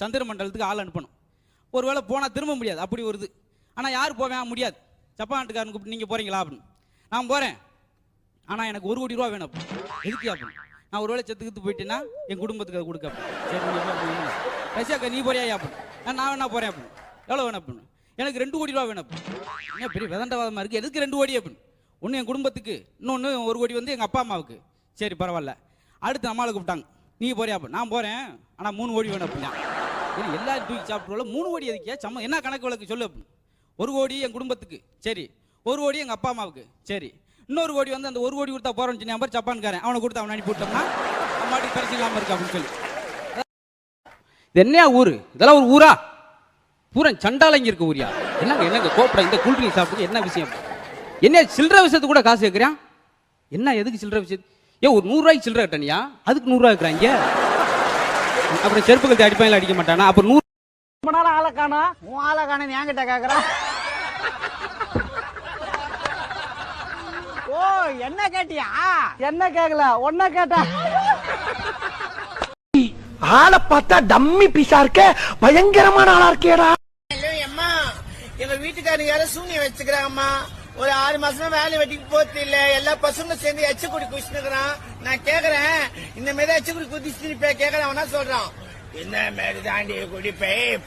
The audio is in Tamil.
சந்திர மண்டலத்துக்கு ஆள் அனுப்பணும். ஒருவேளை போனால் திரும்ப முடியாது அப்படி ஒரு இது. ஆனால் யார் போவேன்? முடியாது. ஜப்பான் நாட்டுக்காரன் கூப்பிட்டு நீங்கள் போகிறீங்களா அப்படின்னு. நான் போகிறேன் ஆனால் எனக்கு ஒரு கோடி ரூபா வேணும். எதுக்கு அப்படின்னு நான் ஒரு வேளை செத்துக்கிட்டு போயிட்டேன்னா என் குடும்பத்துக்கு அதை கொடுக்க சரி அப்படின்னு. ரஷ்யாக்கா நீ போறியா? அப்படின்னு நான் நான் வேணா போகிறேன் அப்படின்னு எவ்வளோ வேணும்? அப்படின்னு எனக்கு ரெண்டு கோடி ரூபா வேணும். அப்படின்னு என்ன பெரிய விதண்டவாதமாக இருக்குது எதுக்கு ரெண்டு கோடி? அப்படின்னு ஒன்று என் குடும்பத்துக்கு இன்னொன்று ஒரு கோடி வந்து எங்கள் அப்பா அம்மாவுக்கு. சரி பரவாயில்ல. அடுத்து நம்மளை கூப்பிட்டாங்க. நீ போறியா? அப்படின்னு நான் போகிறேன் ஆனால் மூணு கோடி வேணும். அப்படின்னா இது எல்லாரும் தூக்கி சாப்பிட்டு மூணு கோடி எதுக்கே சம்ம என்ன கணக்கு வழக்கு? சொல்லு அப்படின்னு ஒரு கோடி என் குடும்பத்துக்கு. சரி. ஒரு கோடி எங்கள் அப்பா அம்மாவுக்கு. சரி. இன்னொரு கோடி வந்து அந்த ஒரு கோடி கொடுத்தா போகிறோம்னு சொன்ன நம்பர் ஜப்பான்காரன் அவனை கொடுத்து அவனை அனுப்பி விட்டோம்னா அம்மாட்டி மாட்டுக்கு இல்லாமல் இருக்கு அப்படின்னு சொல்லி. இது என்னையா ஊர்? இதெல்லாம் ஒரு ஊரா? பூரா சண்டாலங்கி இருக்க ஊரியா? என்னங்க என்னங்க கோப்பட இந்த கூல்ட்ரிங்க் சாப்பிட்டு என்ன விஷயம்? என்ன சில்லற விஷயத்துக்கு கூட காசு கேட்குறான் என்ன எதுக்கு சில்லற விஷயம் ஏன் ஒரு நூறுரூவாய்க்கு சில்லற கட்டணியா அதுக்கு நூறுரூவா இருக்கிறாங்க அப்புறம் செருப்பு கழுத்து அடிப்பாங்களா அடிக்க மாட்டானா? அப்புறம் நூறு ரொம்ப நாள் ஆளை காணா? உன் ஆளை காண என்கிட்ட கேக்குறான் ஓ என்ன கேட்டியா? என்ன கேக்கல? ஒன்ன கேட்டா. ஆளை பார்த்தா டம்மி பீஸா இருக்க? பயங்கரமான ஆளா இருக்கேடா அம்மா எங்க வீட்டுக்காரங்க யாரும் சூனியம் வச்சுக்கிறாங்கம்மா. ஒரு ஆறு மாசமா வேலை வெட்டிக்கு போறது இல்ல. எல்லா பசங்க சேர்ந்து எச்சக்குடி குடி குடிச்சுக்கிறான் நான் கேக்குறேன். இந்த மாதிரி எச்சக்குடி குடி குதிச்சு கேக்குறேன். அவனா சொல்றான்? என்ன மாதிரி தாண்டி குடிப்பே?